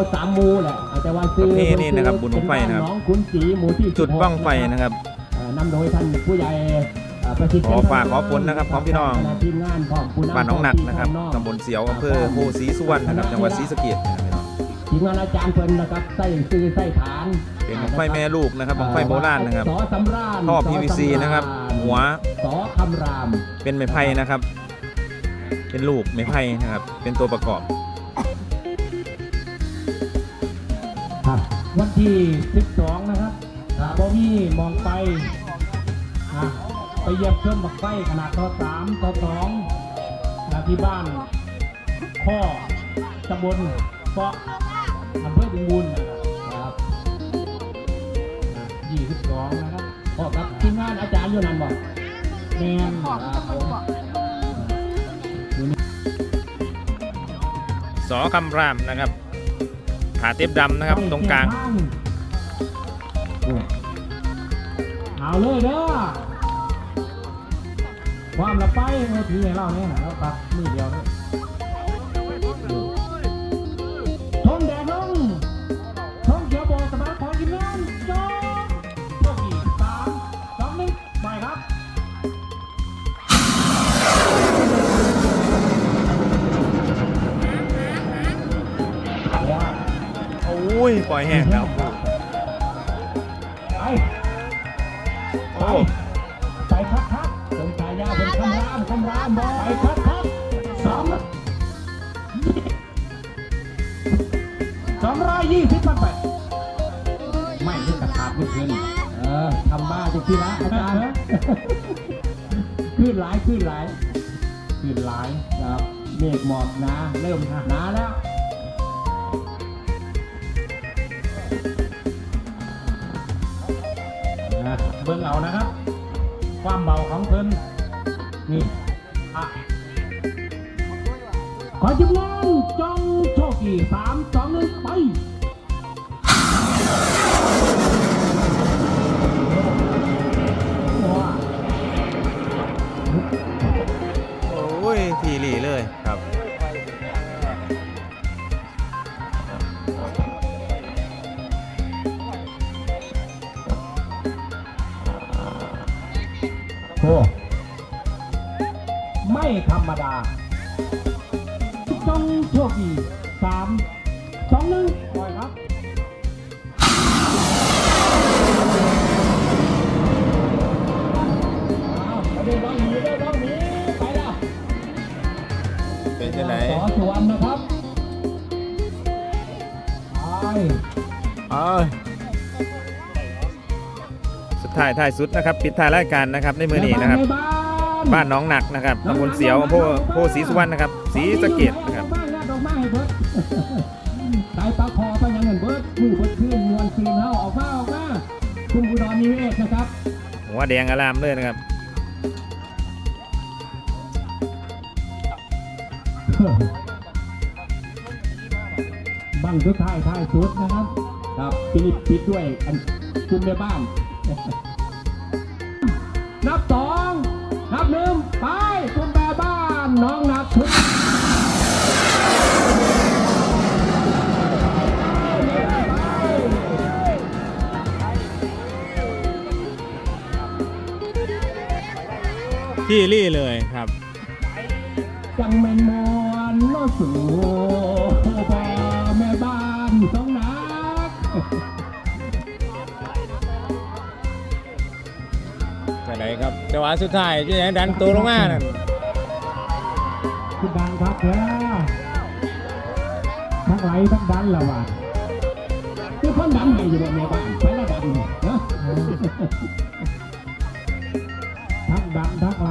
บ้านเสียวเฮาสามหมู่แหละแต่ว่าซื้อประเพณีนะครับบุญบั้งไฟนะครับเป็างขุนศรีหมู่ที่จุด16บ้างไฟนะครับเอ่อนำโดยท่านผู้ใหญ่เอ่อประสิทธิ์ขอฝากขอผลนะครับพร้อมพี่น้องทีมงานพร้อมผู้ำบ้านหน้องหนักนะครับพร้อมตำบลเสียวอำเภอโพสีสุวรรณนะครับจังหวัดศรีสะเกษนะครับพี่น้องทีมงานอาจารย์เพิ่นนะครับใส่ซื้อใส่ฐาน เป็นบังไฟแม่ลูกนะครับบังไฟโบราณนะครับสอสำราญท่อส PVC สำาญนะครับ หัวสอคำราม เป็นไม้ไผ่นะครับ เป็นลูกไม้ไผ่นะครับ เป็นตัวประกอบ วันที่ 12 นะครับบอมี่มองไปอะไปเยี่ยมชมบักไฟขนาดต่อสามต่อสองนะที่บ้านข้อตำบลเปาะอำเภอบึงบุญนะครับยี่สิบสองนะครับพอกับทีมงานอาจารย์อยู่นั่นบอกแมนครับผมสอคำรามนะครับ ผาเต็บดำนะครับตรงกลาง เอาเลยเด้อความละไปเมื่อทีให้เราเนี่ยนะครับตัดมือเดียว อ้ยปล่อยแห้งแล้วไปโอ้ไปครับครับสมชายาเป็นคำรามคำรามบอไปครับครับสองสองร้อยยี่สิบมันไปไม่ได้กระขาดไม่ขึ้นเออทำบ้าจะที่ละอาจารย์ขึ้นหลายขึ้นหลายขึ้นหลายครับเมฆหมอกหนาเริ่มหนาแล้ว เบิ่งเอานะครับ ความเบาของเพิ่นนี่อะขอจุดงานจงโชคดีสามสองหนึ่งไปโอ้ยทีหลีเลยครับ โอ้ไม่ธรรมดาจงโชคดีสามสองหนึ่งปล่อยครับเอาเดี๋ยวต้องหนีเดี๋ยวต้องหนีไปแล้วเป็นจังไหนสอสุวรรณนะครับไปเอ้ย สุดท้ายท้ายสุดนะครับปิดท้ายรายการนะครับในมือนี้นะครับ บ้านหน้องหนักนะครับตำบลเสียวอำเภอโพสีสุวรรณนะครับศรีสะเกดนะครับบ้านแล้วดอกไม้ให้เบิดสายปลาคอไปยังเงินเบิดมือเบิดขึ้นมวนคืนเฮาออกมาออกมาคุณอุดรมีเวทนะครับหัวแดงอารามเลยนะครับบังสุดท้ายท้ายสุดนะครับครับปิดปิดด้วยอันคุมในบ้าน นับสองนับหนึ่งไปคุมแม่บ้านน้องนับทุกที่รี่เลยครับ จังแม่นมอนโนสู่ ไปไหนครับจังหวะสุดท้ายจะยังดันตัวลงมานั่นคุณดันครับแล้วทั้งไหลทั้งดันละว่ะคือคนดันให้อยู่บนเม่บ้านไปแล้วดันเนาะทั้งดันทั้งไหล